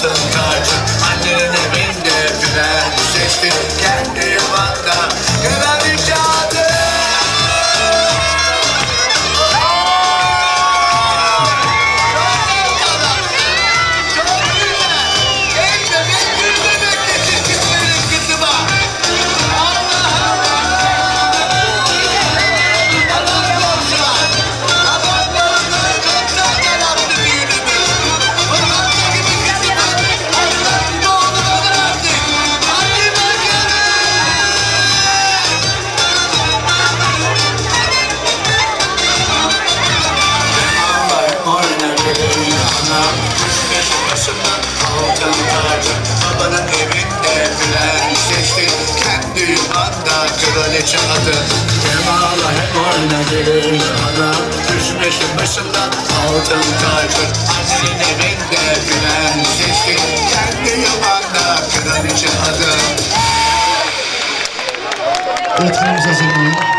altın tacı Annenin evinde prensessin Kendi anos as irmãs.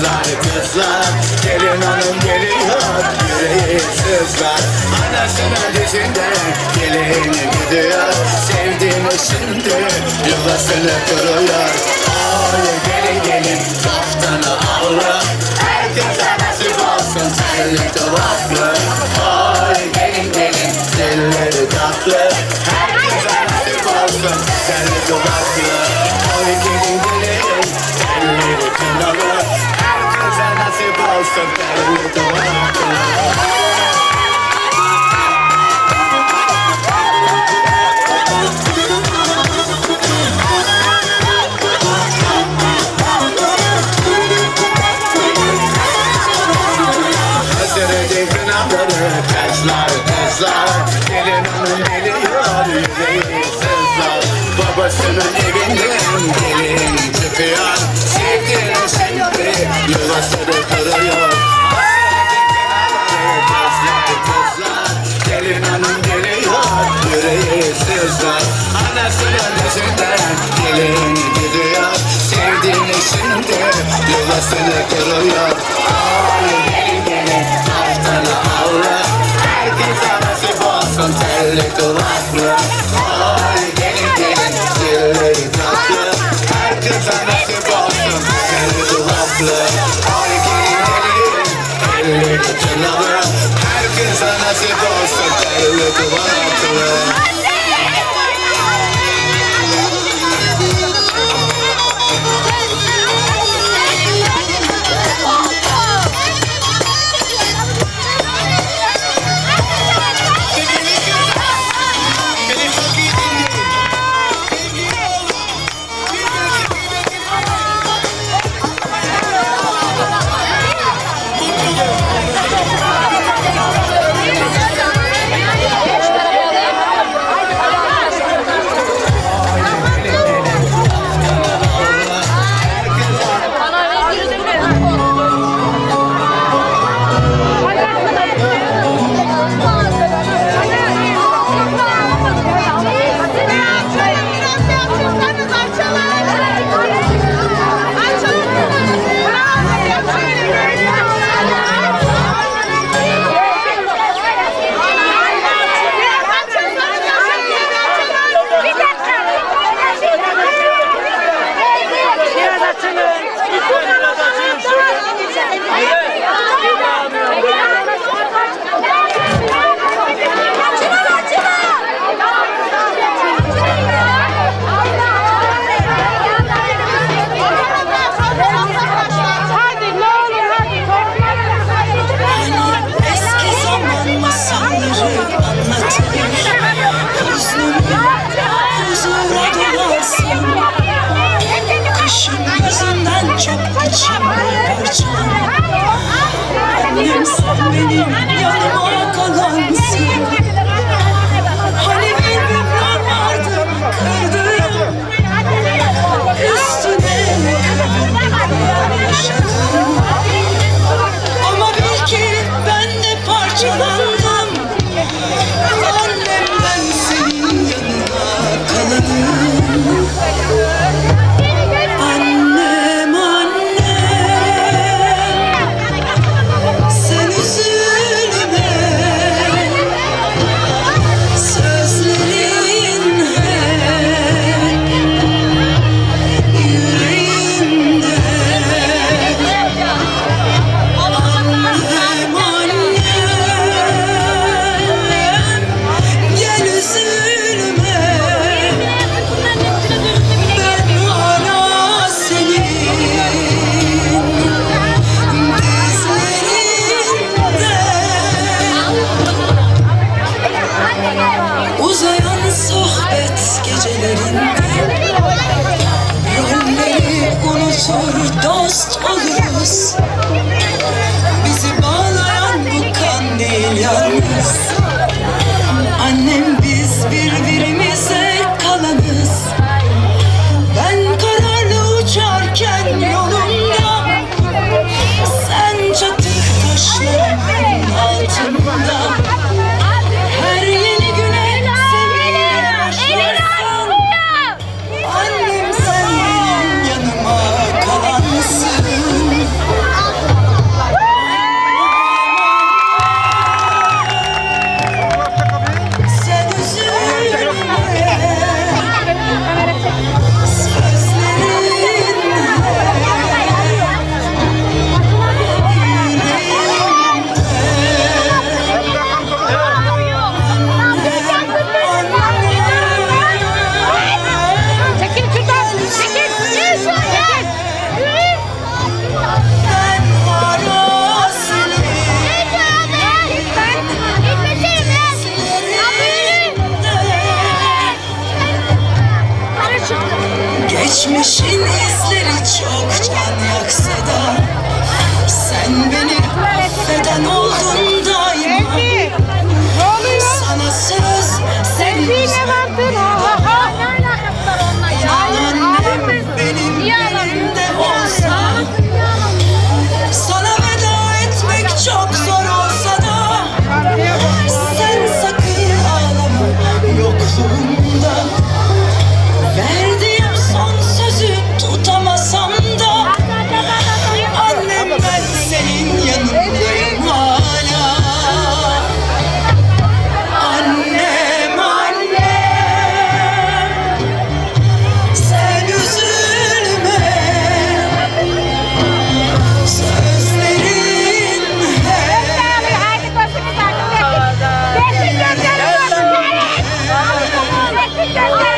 kızlar kızlar. Gelin hanım geliyor yüreği sızlar. Anasının dizinde gelin gidiyor. Sevdiğini şimdi yuvasını kuruyor. Ay gelin gelin. Kaftanı avla. Herkese nasip olsun senlik tuvaklı Ay Tomate, tomate, tomate. Thank. 干一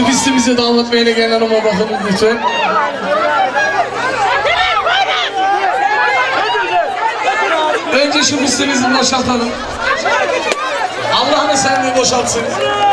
Şu pistimize damat beyle gelen hanıma bakın lütfen. Önce şu pistimizi boşaltalım. Allah'ını sen boşaltsın.